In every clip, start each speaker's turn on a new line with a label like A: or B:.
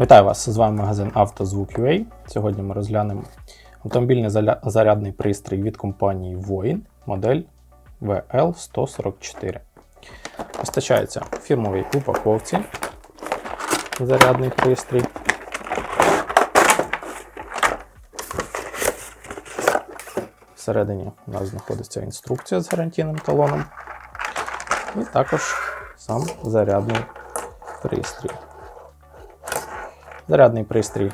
A: Вітаю вас! З вами магазин «Автозвук.UA». Сьогодні ми розглянемо автомобільний зарядний пристрій від компанії Voin, модель VL144. Постачається в упаковці зарядний пристрій. Всередині у нас знаходиться інструкція з гарантійним талоном. І також сам зарядний пристрій. Зарядний пристрій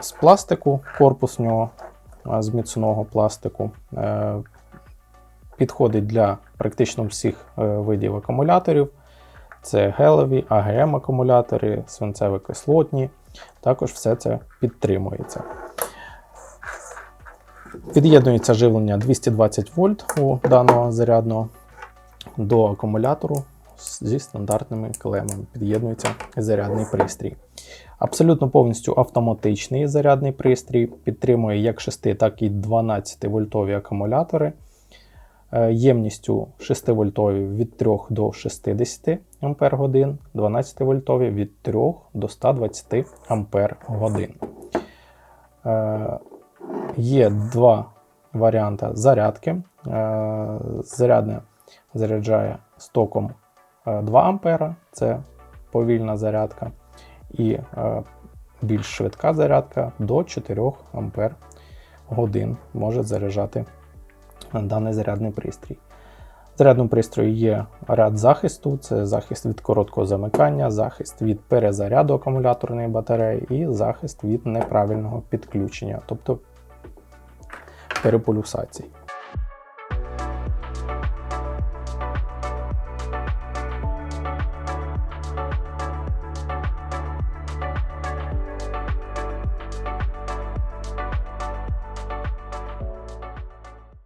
A: з пластику, корпус нього з міцного пластику. Е, Підходить для практично всіх е, видів акумуляторів. Це гелеві, АГМ акумулятори, свинцево-кислотні. Також все це підтримується. Під'єднується живлення 220 вольт у даного зарядного до акумулятору зі стандартними клемами. Під'єднується зарядний пристрій. Абсолютно повністю автоматичний зарядний пристрій, підтримує як 6, так і 12 вольтові акумулятори. Е, Ємністю 6 вольтові від 3 до 60 Ампер годин, 12 вольтові від 3 до 120 Ампер годин. Е, Є два варіанти зарядки. Е, Зарядне заряджає з током е, 2 ампера, це повільна зарядка, і е, більш швидка зарядка до 4 ампер годин може заряджати даний зарядний пристрій. Зарядному пристрої є ряд захисту: це захист від короткого замикання, захист від перезаряду акумуляторної батареї і захист від неправильного підключення, тобто переполюсації.